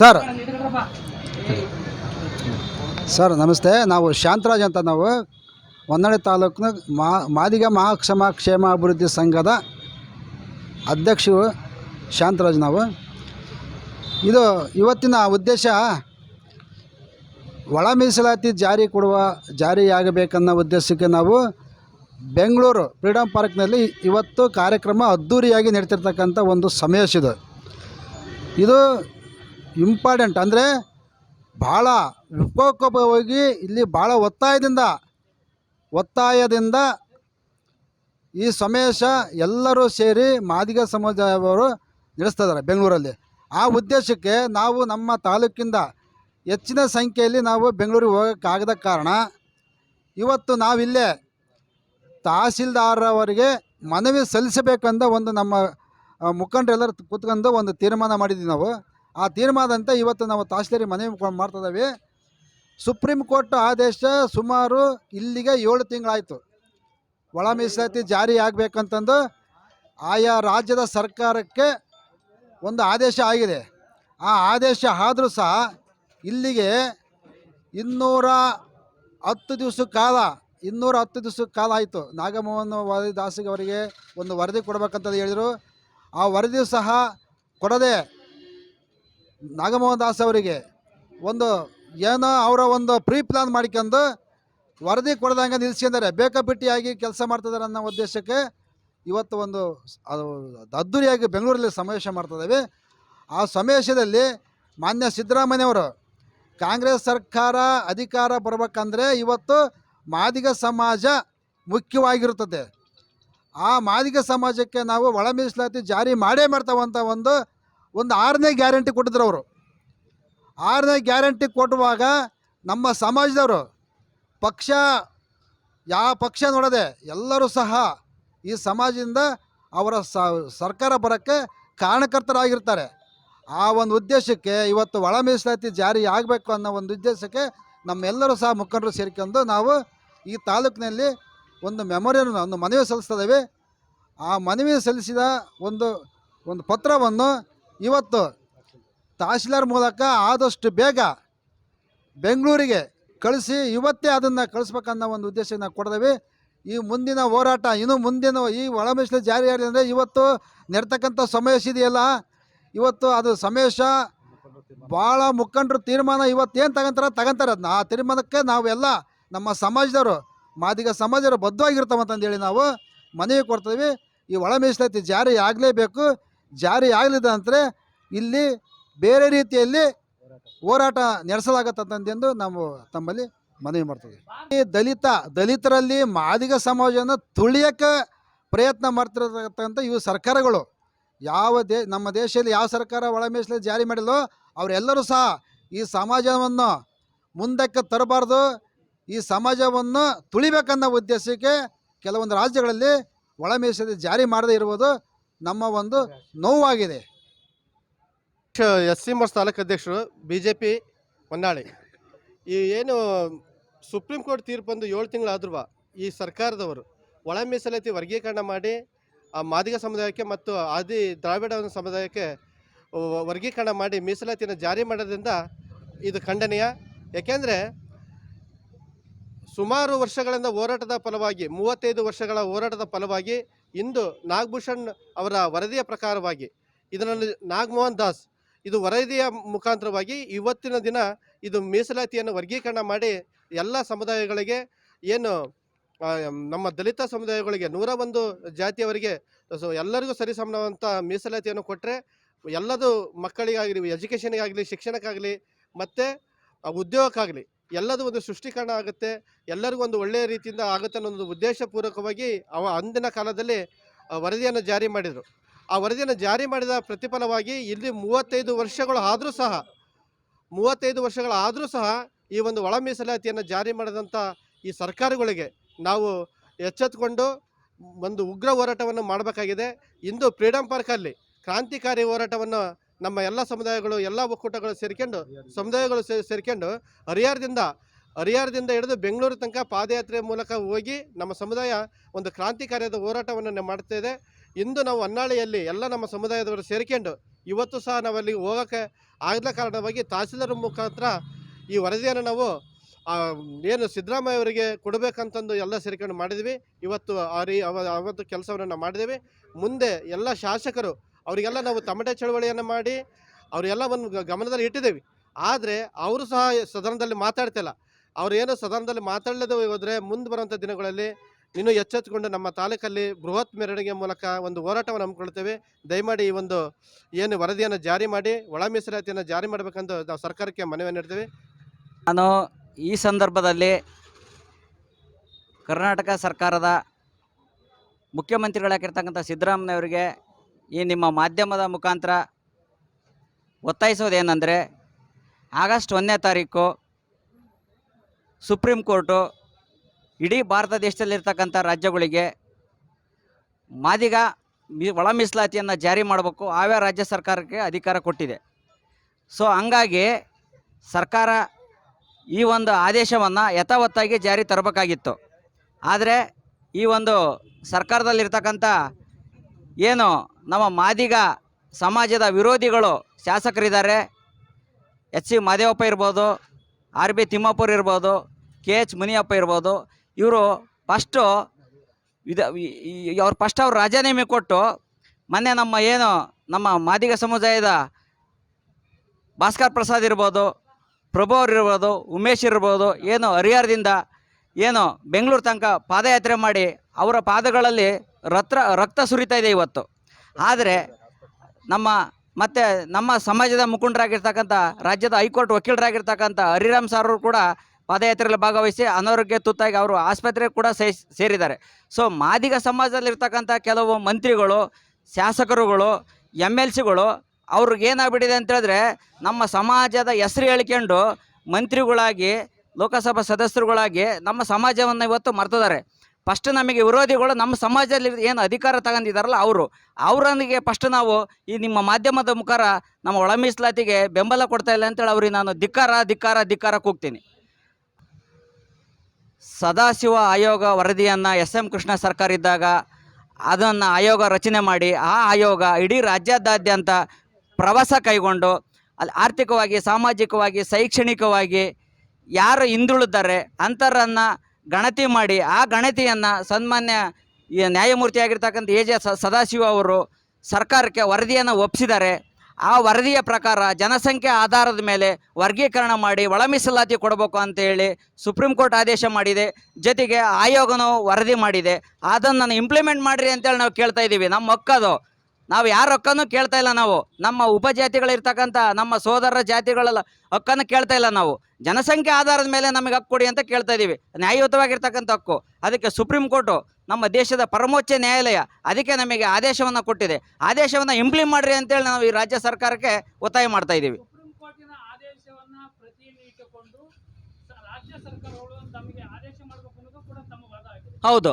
Sir. Sir, ನಮಸ್ತೆ. ನಾವು ಶಾಂತರಾಜ್ ಅಂತ ನಾವು. ಹೊನ್ನಾಳಿ ತಾಲೂಕಿನ ಮಾ, ಮಾದಿಗ ಮಹಾಕ್ಷಮ ಕ್ಷೇಮ ಅಭಿವೃದ್ಧಿ ಸಂಘದ ಅಧ್ಯಕ್ಷರು ಶಾಂತರಾಜ್ ನಾವು. ಇದು ಇವತ್ತಿನ ಉದ್ದೇಶ ಒಳ ಮೀಸಲಾತಿ ಜಾರಿ ಕೊಡುವ, ಜಾರಿಯಾಗಬೇಕನ್ನೋ ಉದ್ದೇಶಕ್ಕೆ ನಾವು ಬೆಂಗಳೂರು ಫ್ರೀಡಮ್ ಪಾರ್ಕ್ನಲ್ಲಿ ಇವತ್ತು ಕಾರ್ಯಕ್ರಮ ಅದ್ಧೂರಿಯಾಗಿ ನಡೀತಿರ್ತಕ್ಕಂಥ ಒಂದು ಸಮಾವೇಶ ಇದು. ಇದು ಇಂಪಾರ್ಟೆಂಟ್. ಅಂದರೆ ಭಾಳ ವಿಕೋಪವಾಗಿ ಇಲ್ಲಿ ಭಾಳ ಒತ್ತಾಯದಿಂದ ಒತ್ತಾಯದಿಂದ ಈ ಸಮೇಶ ಎಲ್ಲರೂ ಸೇರಿ ಮಾದಿಗ ಸಮುದಾಯವರು ನಡೆಸ್ತಾ ಇದ್ದಾರೆ ಬೆಂಗಳೂರಲ್ಲಿ. ಆ ಉದ್ದೇಶಕ್ಕೆ ನಾವು ನಮ್ಮ ತಾಲೂಕಿಂದ ಹೆಚ್ಚಿನ ಸಂಖ್ಯೆಯಲ್ಲಿ ನಾವು ಬೆಂಗಳೂರಿಗೆ ಹೋಗೋಕ್ಕಾಗದ ಕಾರಣ, ಇವತ್ತು ನಾವಿಲ್ಲೇ ತಹಸೀಲ್ದಾರವರಿಗೆ ಮನವಿ ಸಲ್ಲಿಸಬೇಕಂದ ಒಂದು ನಮ್ಮ ಮುಖಂಡರೆಲ್ಲರೂ ಕೂತ್ಕೊಂಡು ಒಂದು ತೀರ್ಮಾನ ಮಾಡಿದ್ವಿ ನಾವು. ಆ ತೀರ್ಮಾನದಂತೆ ಇವತ್ತು ನಾವು ತಹಸೀಲ್ದಾರಿಗೆ ಮನವಿ ಕೊ- ಮಾಡ್ತಾ ಇದ್ದೀವಿ ಸುಪ್ರೀಂ ಕೋರ್ಟ್ ಆದೇಶ ಸುಮಾರು ಇಲ್ಲಿಗೆ ಏಳು ತಿಂಗಳಾಯಿತು. ಒಳ ಮೀಸಲಾತಿ ಜಾರಿ ಆಗಬೇಕಂತಂದು ಆಯಾ ರಾಜ್ಯದ ಸರ್ಕಾರಕ್ಕೆ ಒಂದು ಆದೇಶ ಆಗಿದೆ. ಆ ಆದೇಶ ಆದರೂ ಸಹ ಇಲ್ಲಿಗೆ ಇನ್ನೂರ ಹತ್ತು ದಿವಸ ಕಾಲ, ಇನ್ನೂರ ಹತ್ತು ದಿವಸ ಕಾಲ ಆಯಿತು. ನಾಗಮೋಹನ್ ದಾಸಿಗೆ ಅವರಿಗೆ ಒಂದು ವರದಿ ಕೊಡಬೇಕಂತ ಹೇಳಿದರು. ಆ ವರದಿ ಸಹ ಕೊಡದೆ ನಾಗಮೋಹನ್ ದಾಸ್ ಅವರಿಗೆ ಒಂದು ಏನೋ ಅವರ ಒಂದು ಪ್ರೀ ಪ್ಲಾನ್ ಮಾಡ್ಕೊಂಡು ವರದಿ ಕೊಡ್ದಂಗೆ ನಿಲ್ಸ್ಕೊಂಡಿದ್ದಾರೆ ಬೇಕಾಬಿಟ್ಟಿಯಾಗಿ ಕೆಲಸ ಮಾಡ್ತಿದ್ದಾರೆ ಅನ್ನೋ ಉದ್ದೇಶಕ್ಕೆ ಇವತ್ತು ಒಂದು ಅದು ಅದ್ದೂರಿಯಾಗಿ ಬೆಂಗಳೂರಲ್ಲಿ ಸಮಾವೇಶ ಮಾಡ್ತಿದ್ದೇವೆ. ಆ ಸಮಾವೇಶದಲ್ಲಿ ಮಾನ್ಯ ಸಿದ್ದರಾಮಯ್ಯವರು ಕಾಂಗ್ರೆಸ್ ಸರ್ಕಾರ ಅಧಿಕಾರ ಬರಬೇಕಂದ್ರೆ ಇವತ್ತು ಮಾದಿಗ ಸಮಾಜ ಮುಖ್ಯವಾಗಿರುತ್ತದೆ. ಆ ಮಾದಿಗ ಸಮಾಜಕ್ಕೆ ನಾವು ಒಳ ಮೀಸಲಾತಿ ಜಾರಿ ಮಾಡೇ ಮಾಡ್ತಾವಂಥ ಒಂದು ಒಂದು ಆರನೇ ಗ್ಯಾರಂಟಿ ಕೊಟ್ಟಿದ್ರು ಅವರು. ಆರನೇ ಗ್ಯಾರಂಟಿ ಕೊಟ್ಟುವಾಗ ನಮ್ಮ ಸಮಾಜದವರು ಪಕ್ಷ, ಯಾವ ಪಕ್ಷ ನೋಡದೆ ಎಲ್ಲರೂ ಸಹ ಈ ಸಮಾಜದಿಂದ ಅವರ ಸರ್ಕಾರ ಬರೋಕ್ಕೆ ಕಾರಣಕರ್ತರಾಗಿರ್ತಾರೆ. ಆ ಒಂದು ಉದ್ದೇಶಕ್ಕೆ ಇವತ್ತು ಒಳ ಮೀಸಲಾತಿ ಜಾರಿ ಆಗಬೇಕು ಅನ್ನೋ ಒಂದು ಉದ್ದೇಶಕ್ಕೆ ನಮ್ಮೆಲ್ಲರೂ ಸಹ ಮುಖಂಡರು ಸೇರಿಕೊಂಡು ನಾವು ಈ ತಾಲೂಕಿನಲ್ಲಿ ಒಂದು ಮೆಮೊರಿಯನ್ನು ಒಂದು ಮನವಿ ಸಲ್ಲಿಸ್ತಿದ್ದೇವೆ ಆ ಮನವಿ ಸಲ್ಲಿಸಿದ ಒಂದು ಒಂದು ಪತ್ರವನ್ನು ಇವತ್ತು ತಹಶೀಲ್ದಾರ್ ಮೂಲಕ ಆದಷ್ಟು ಬೇಗ ಬೆಂಗಳೂರಿಗೆ ಕಳಿಸಿ ಇವತ್ತೇ ಅದನ್ನು ಕಳಿಸ್ಬೇಕನ್ನೋ ಒಂದು ಉದ್ದೇಶ ನಾವು ಕೊಡ್ದೇವೆ. ಈ ಮುಂದಿನ ಹೋರಾಟ, ಇನ್ನು ಮುಂದಿನ ಈ ಒಳ ಮೀಸಲಾತಿ ಜಾರಿ ಆಗಲಿ ಅಂದರೆ ಇವತ್ತು ನೆಡ್ತಕ್ಕಂಥ ಸಮಾವೇಶ ಇದೆಯಲ್ಲ, ಇವತ್ತು ಅದು ಸಮಾವೇಶ ಭಾಳ ಮುಖಂಡರು ತೀರ್ಮಾನ ಇವತ್ತೇನು ತಗೊಂತಾರ ತಗೊಂತಾರೆ. ಅದನ್ನ ಆ ತೀರ್ಮಾನಕ್ಕೆ ನಾವೆಲ್ಲ ನಮ್ಮ ಸಮಾಜದವರು, ಮಾದಿಗ ಸಮಾಜರು ಬದ್ಧವಾಗಿರ್ತಾವಂತಂದೇಳಿ ನಾವು ಮನವಿ ಕೊಡ್ತೀವಿ. ಈ ಒಳ ಮೀಸಲಾತಿ ಜಾರಿ ಆಗಲೇಬೇಕು. ಜಾರಿ ಆಗಲಿದೆ ಅಂದರೆ ಇಲ್ಲಿ ಬೇರೆ ರೀತಿಯಲ್ಲಿ ಹೋರಾಟ ನಡೆಸಲಾಗತ್ತಂತಂದು ನಾವು ತಮ್ಮಲ್ಲಿ ಮನವಿ ಮಾಡ್ತೀವಿ. ಈ ದಲಿತ, ದಲಿತರಲ್ಲಿ ಮಾದಿಗ ಸಮಾಜವನ್ನು ತುಳಿಯೋಕ್ಕೆ ಪ್ರಯತ್ನ ಮಾಡ್ತಿರತಕ್ಕಂಥ ಇವು ಸರ್ಕಾರಗಳು. ಯಾವ ದೇ, ನಮ್ಮ ದೇಶದಲ್ಲಿ ಯಾವ ಸರ್ಕಾರ ಒಳ ಜಾರಿ ಮಾಡಿಲ್ಲೋ ಅವರೆಲ್ಲರೂ ಸಹ ಈ ಸಮಾಜವನ್ನು ಮುಂದಕ್ಕೆ ತರಬಾರ್ದು. ಈ ಸಮಾಜವನ್ನು ತುಳಿಬೇಕನ್ನೋ ಉದ್ದೇಶಕ್ಕೆ ಕೆಲವೊಂದು ರಾಜ್ಯಗಳಲ್ಲಿ ಒಳ ಜಾರಿ ಮಾಡದೇ ಇರುವುದು ನಮ್ಮ ಒಂದು ನೋವಾಗಿದೆ. ಎಸ್ ಸಿ ಮರ್ಸ್ ತಾಲೂಕು ಅಧ್ಯಕ್ಷರು ಬಿ ಜೆ ಪಿ ಹೊನ್ನಾಳಿ. ಈ ಏನು ಸುಪ್ರೀಂ ಕೋರ್ಟ್ ತೀರ್ಪು ಬಂದು ಏಳು ತಿಂಗಳಾದ್ರೂ ಈ ಸರ್ಕಾರದವರು ಒಳ ಮೀಸಲಾತಿ ವರ್ಗೀಕರಣ ಮಾಡಿ, ಆ ಮಾದಿಗ ಸಮುದಾಯಕ್ಕೆ ಮತ್ತು ಆದಿ ದ್ರಾವಿಡ ಸಮುದಾಯಕ್ಕೆ ವರ್ಗೀಕರಣ ಮಾಡಿ ಮೀಸಲಾತಿಯನ್ನು ಜಾರಿ ಮಾಡೋದ್ರಿಂದ ಇದು ಖಂಡನೀಯ. ಯಾಕೆಂದರೆ ಸುಮಾರು ವರ್ಷಗಳಿಂದ ಹೋರಾಟದ ಫಲವಾಗಿ, ಮೂವತ್ತೈದು ವರ್ಷಗಳ ಹೋರಾಟದ ಫಲವಾಗಿ ಇಂದು ನಾಗಭೂಷಣ್ ಅವರ ವರದಿಯ ಪ್ರಕಾರವಾಗಿ, ಇದರಲ್ಲಿ ನಾಗಮೋಹನ್ ದಾಸ್, ಇದು ವರದಿಯ ಮುಖಾಂತರವಾಗಿ ಇವತ್ತಿನ ದಿನ ಇದು ಮೀಸಲಾತಿಯನ್ನು ವರ್ಗೀಕರಣ ಮಾಡಿ ಎಲ್ಲ ಸಮುದಾಯಗಳಿಗೆ ಏನು ನಮ್ಮ ದಲಿತ ಸಮುದಾಯಗಳಿಗೆ ನೂರ ಒಂದು ಜಾತಿಯವರಿಗೆ, ಸೊ ಎಲ್ಲರಿಗೂ ಸರಿಸಮಾನವಂಥ ಮೀಸಲಾತಿಯನ್ನು ಕೊಟ್ಟರೆ ಎಲ್ಲದೂ ಮಕ್ಕಳಿಗಾಗಲಿ, ಎಜುಕೇಷನ್ಗಾಗಲಿ, ಶಿಕ್ಷಣಕ್ಕಾಗಲಿ, ಮತ್ತು ಉದ್ಯೋಗಕ್ಕಾಗಲಿ ಎಲ್ಲದೂ ಒಂದು ಸೃಷ್ಟೀಕರಣ ಆಗುತ್ತೆ, ಎಲ್ಲರಿಗೂ ಒಂದು ಒಳ್ಳೆಯ ರೀತಿಯಿಂದ ಆಗುತ್ತೆ ಅನ್ನೋ ಒಂದು ಉದ್ದೇಶಪೂರ್ವಕವಾಗಿ ಅವ ಅಂದಿನ ಕಾಲದಲ್ಲಿ ವರದಿಯನ್ನು ಜಾರಿ ಮಾಡಿದರು. ಆ ವರದಿಯನ್ನು ಜಾರಿ ಮಾಡಿದ ಪ್ರತಿಫಲವಾಗಿ ಇಲ್ಲಿ ಮೂವತ್ತೈದು ವರ್ಷಗಳು ಆದರೂ ಸಹ, ಮೂವತ್ತೈದು ವರ್ಷಗಳಾದರೂ ಸಹ ಈ ಒಂದು ಒಳ ಮೀಸಲಾತಿಯನ್ನು ಜಾರಿ ಮಾಡಿದಂಥ ಈ ಸರ್ಕಾರಗಳಿಗೆ ನಾವು ಎಚ್ಚೆತ್ತುಕೊಂಡು ಒಂದು ಉಗ್ರ ಹೋರಾಟವನ್ನು ಮಾಡಬೇಕಾಗಿದೆ. ಇಂದು ಫ್ರೀಡಮ್ ಪಾರ್ಕಲ್ಲಿ ಕ್ರಾಂತಿಕಾರಿ ಹೋರಾಟವನ್ನು ನಮ್ಮ ಎಲ್ಲ ಸಮುದಾಯಗಳು, ಎಲ್ಲ ಒಕ್ಕೂಟಗಳು ಸೇರಿಕೊಂಡು, ಸಮುದಾಯಗಳು ಸೇರಿಕೊಂಡು ಹರಿಹರದಿಂದ ಹರಿಹರದಿಂದ ಹಿಡಿದು ಬೆಂಗಳೂರು ತನಕ ಪಾದಯಾತ್ರೆ ಮೂಲಕ ಹೋಗಿ ನಮ್ಮ ಸಮುದಾಯ ಒಂದು ಕ್ರಾಂತಿಕಾರ್ಯದ ಹೋರಾಟವನ್ನು ಮಾಡ್ತಾಯಿದೆ ಮಾಡ್ತಾ ಇದೆ. ನಾವು ಹೊನ್ನಾಳಿಯಲ್ಲಿ ಎಲ್ಲ ನಮ್ಮ ಸಮುದಾಯದವರು ಸೇರಿಕೊಂಡು ಇವತ್ತು ಸಹ ನಾವು ಅಲ್ಲಿಗೆ ಹೋಗೋಕ್ಕೆ ಆಗದ ಕಾರಣವಾಗಿ ತಹಸೀಲ್ದಾರ್ ಮುಖಾಂತರ ಈ ವರದಿಯನ್ನು ನಾವು ಏನು ಸಿದ್ದರಾಮಯ್ಯ ಅವರಿಗೆ ಕೊಡಬೇಕಂತಂದು ಎಲ್ಲ ಸೇರಿಕೊಂಡು ಮಾಡಿದ್ವಿ. ಇವತ್ತು ಆ ರೀ, ಅವ, ಅವತ್ತು ಕೆಲಸವನ್ನು ಮಾಡಿದ್ದೇವೆ. ಮುಂದೆ ಎಲ್ಲ ಶಾಸಕರು ಅವರಿಗೆಲ್ಲ ನಾವು ತಮಟೆ ಚಳವಳಿಯನ್ನು ಮಾಡಿ ಅವರೆಲ್ಲ ಒಂದು ಗಮನದಲ್ಲಿ ಇಟ್ಟಿದ್ದೇವೆ. ಆದರೆ ಅವರು ಸಹ ಸದನದಲ್ಲಿ ಮಾತಾಡ್ತಿಲ್ಲ. ಅವರೇನು ಸದನದಲ್ಲಿ ಮಾತಾಡಲಿದೆ ಹೋದರೆ ಮುಂದೆ ಬರುವಂಥ ದಿನಗಳಲ್ಲಿ ಇನ್ನೂ ಎಚ್ಚೆತ್ತುಕೊಂಡು ನಮ್ಮ ತಾಲೂಕಲ್ಲಿ ಬೃಹತ್ ಮೆರವಣಿಗೆ ಮೂಲಕ ಒಂದು ಹೋರಾಟವನ್ನು ಹಮ್ಮಿಕೊಳ್ತೇವೆ ದಯಮಾಡಿ ಈ ಒಂದು ಏನು ವರದಿಯನ್ನು ಜಾರಿ ಮಾಡಿ, ಒಳ ಮೀಸಲಾತಿಯನ್ನು ಜಾರಿ ಮಾಡಬೇಕಂತ ನಾವು ಸರ್ಕಾರಕ್ಕೆ ಮನವಿ ನೀಡ್ತೇವೆ. ನಾನು ಈ ಸಂದರ್ಭದಲ್ಲಿ ಕರ್ನಾಟಕ ಸರ್ಕಾರದ ಮುಖ್ಯಮಂತ್ರಿಗಳಾಗಿರ್ತಕ್ಕಂಥ ಸಿದ್ದರಾಮಯ್ಯವರಿಗೆ ಈ ನಿಮ್ಮ ಮಾಧ್ಯಮದ ಮುಖಾಂತರ ಒತ್ತಾಯಿಸೋದೇನೆಂದರೆ, ಆಗಸ್ಟ್ ಒಂದನೇ ತಾರೀಕು ಸುಪ್ರೀಂ ಕೋರ್ಟು ಇಡೀ ಭಾರತ ದೇಶದಲ್ಲಿರ್ತಕ್ಕಂಥ ರಾಜ್ಯಗಳಿಗೆ ಮಾದಿಗ ಮಿ, ಒಳ ಮೀಸಲಾತಿಯನ್ನು ಜಾರಿ ಮಾಡಬೇಕು, ಆಯಾ ರಾಜ್ಯ ಸರ್ಕಾರಕ್ಕೆ ಅಧಿಕಾರ ಕೊಟ್ಟಿದೆ. ಸೊ, ಹಂಗಾಗಿ ಸರ್ಕಾರ ಈ ಒಂದು ಆದೇಶವನ್ನು ಯಥಾವತ್ತಾಗಿ ಜಾರಿ ತರಬೇಕಾಗಿತ್ತು. ಆದರೆ ಈ ಒಂದು ಸರ್ಕಾರದಲ್ಲಿರ್ತಕ್ಕಂಥ ಏನು ನಮ್ಮ ಮಾದಿಗ ಸಮಾಜದ ವಿರೋಧಿಗಳು ಶಾಸಕರಿದ್ದಾರೆ. ಎಚ್ ಸಿ ಮಾದೇವಪ್ಪ ಇರ್ಬೋದು, ಆರ್ ಬಿ ತಿಮ್ಮಾಪುರ್ ಇರ್ಬೋದು, ಕೆ ಎಚ್ ಮುನಿಯಪ್ಪ ಇರ್ಬೋದು, ಇವರು ಫಸ್ಟು ಇದ ಅವ್ರು ಫಸ್ಟ್ ಅವ್ರು ರಾಜೀನಾಮೆ ಕೊಟ್ಟು ಮೊನ್ನೆ ನಮ್ಮ ಏನು ನಮ್ಮ ಮಾದಿಗ ಸಮುದಾಯದ ಭಾಸ್ಕರ್ ಪ್ರಸಾದ್ ಇರ್ಬೋದು, ಪ್ರಭು ಅವ್ರು ಇರ್ಬೋದು, ಉಮೇಶ್ ಇರ್ಬೋದು, ಏನು ಹರಿಹರದಿಂದ ಏನು ಬೆಂಗಳೂರು ತನಕ ಪಾದಯಾತ್ರೆ ಮಾಡಿ ಅವರ ಪಾದಗಳಲ್ಲಿ ರಕ್ತ ರಕ್ತ ಸುರಿತಾ ಇದೆ ಇವತ್ತು. ಆದರೆ ನಮ್ಮ ಮತ್ತು ನಮ್ಮ ಸಮಾಜದ ಮುಖಂಡರಾಗಿರ್ತಕ್ಕಂಥ, ರಾಜ್ಯದ ಹೈಕೋರ್ಟ್ ವಕೀಲರಾಗಿರ್ತಕ್ಕಂಥ ಹರಿರಾಮ್ ಸರ್ ಕೂಡ ಪಾದಯಾತ್ರೆಯಲ್ಲಿ ಭಾಗವಹಿಸಿ ಅನಾರೋಗ್ಯ ತುತ್ತಾಗಿ ಅವರು ಆಸ್ಪತ್ರೆಗೆ ಕೂಡ ಸೇರಿದ್ದಾರೆ. ಸೊ ಮಾದಿಗ ಸಮಾಜದಲ್ಲಿರ್ತಕ್ಕಂಥ ಕೆಲವು ಮಂತ್ರಿಗಳು, ಶಾಸಕರುಗಳು ಎಂ ಎಲ್ ಸಿಗಳು ಅವ್ರಿಗೆ ಏನಾಗ್ಬಿಟ್ಟಿದೆ ಅಂತ ಹೇಳಿದ್ರೆ ನಮ್ಮ ಸಮಾಜದ ಹೆಸರು ಹೇಳ್ಕೊಂಡು ಮಂತ್ರಿಗಳಾಗಿ ಲೋಕಸಭಾ ಸದಸ್ಯರುಗಳಾಗಿ ನಮ್ಮ ಸಮಾಜವನ್ನು ಇವತ್ತು ಮರ್ತಿದ್ದಾರೆ. ಫಸ್ಟ್ ನಮಗೆ ವಿರೋಧಿಗಳು ನಮ್ಮ ಸಮಾಜದಲ್ಲಿ ಏನು ಅಧಿಕಾರ ತಗೊಂಡಿದ್ದಾರಲ್ಲ ಅವರು. ಅವರೊಂದಿಗೆ ಫಸ್ಟ್ ನಾವು ಈ ನಿಮ್ಮ ಮಾಧ್ಯಮದ ಮುಖಾರ ನಮ್ಮ ಒಳ ಮೀಸಲಾತಿಗೆ ಬೆಂಬಲ ಕೊಡ್ತಾ ಇಲ್ಲ ಅಂತೇಳಿ ಅವ್ರಿಗೆ ನಾನು ಧಿಕ್ಕಾರ ಧಿಕ್ಕಾರ ಧಿಕ್ಕಾರ ಕೂಗ್ತೀನಿ. ಸದಾಶಿವ ಆಯೋಗ ವರದಿಯನ್ನು ಎಸ್ ಎಂ ಕೃಷ್ಣ ಸರ್ಕಾರ ಇದ್ದಾಗ ಅದನ್ನು ಆಯೋಗ ರಚನೆ ಮಾಡಿ ಆ ಆಯೋಗ ಇಡೀ ರಾಜ್ಯಾದ್ಯಂತ ಪ್ರವಾಸ ಕೈಗೊಂಡು ಅಲ್ಲಿ ಆರ್ಥಿಕವಾಗಿ, ಸಾಮಾಜಿಕವಾಗಿ, ಶೈಕ್ಷಣಿಕವಾಗಿ ಯಾರು ಹಿಂದುಳಿದ್ದಾರೆ ಅಂತರನ್ನ ಗಣತಿ ಮಾಡಿ ಆ ಗಣತಿಯನ್ನು ಸನ್ಮಾನ್ಯ ನ್ಯಾಯಮೂರ್ತಿಯಾಗಿರ್ತಕ್ಕಂಥ ಎ ಜೆ ಸದಾಶಿವ ಅವರು ಸರ್ಕಾರಕ್ಕೆ ವರದಿಯನ್ನು ಒಪ್ಪಿಸಿದ್ದಾರೆ ಆ ವರದಿಯ ಪ್ರಕಾರ ಜನಸಂಖ್ಯೆ ಆಧಾರದ ಮೇಲೆ ವರ್ಗೀಕರಣ ಮಾಡಿ ಒಳ ಮೀಸಲಾತಿ ಕೊಡಬೇಕು ಅಂತೇಳಿ ಸುಪ್ರೀಂ ಕೋರ್ಟ್ ಆದೇಶ ಮಾಡಿದೆ. ಜೊತೆಗೆ ಆಯೋಗನೂ ವರದಿ ಮಾಡಿದೆ. ಅದನ್ನು ಇಂಪ್ಲಿಮೆಂಟ್ ಮಾಡಿರಿ ಅಂತೇಳಿ ನಾವು ಕೇಳ್ತಾ ಇದ್ದೀವಿ. ನಮ್ಮ ಹಕ್ಕದು ನಾವು ಯಾರ ಹಕ್ಕನ್ನು ಕೇಳ್ತಾ ಇಲ್ಲ ನಾವು? ನಮ್ಮ ಉಪಜಾತಿಗಳಿರ್ತಕ್ಕಂಥ ನಮ್ಮ ಸೋದರ ಜಾತಿಗಳೆಲ್ಲ ಹಕ್ಕನ್ನು ಕೇಳ್ತಾ ಇಲ್ಲ ನಾವು. ಜನಸಂಖ್ಯೆ ಆಧಾರದ ಮೇಲೆ ನಮಗೆ ಹಕ್ಕು ಕೊಡಿ ಅಂತ ಕೇಳ್ತಾ ಇದ್ದೀವಿ ನ್ಯಾಯಯುತವಾಗಿರ್ತಕ್ಕಂಥ ಹಕ್ಕು. ಅದಕ್ಕೆ ಸುಪ್ರೀಂ ಕೋರ್ಟು ನಮ್ಮ ದೇಶದ ಪರಮೋಚ್ಚ ನ್ಯಾಯಾಲಯ ಅದಕ್ಕೆ ನಮಗೆ ಆದೇಶವನ್ನು ಕೊಟ್ಟಿದೆ. ಆದೇಶವನ್ನು ಇಂಪ್ಲಿಮೆಂಟ್ ಮಾಡ್ರಿ ಅಂತೇಳಿ ನಾವು ಈ ರಾಜ್ಯ ಸರ್ಕಾರಕ್ಕೆ ಒತ್ತಾಯ ಮಾಡ್ತಾ ಇದ್ದೀವಿ ಹೌದು.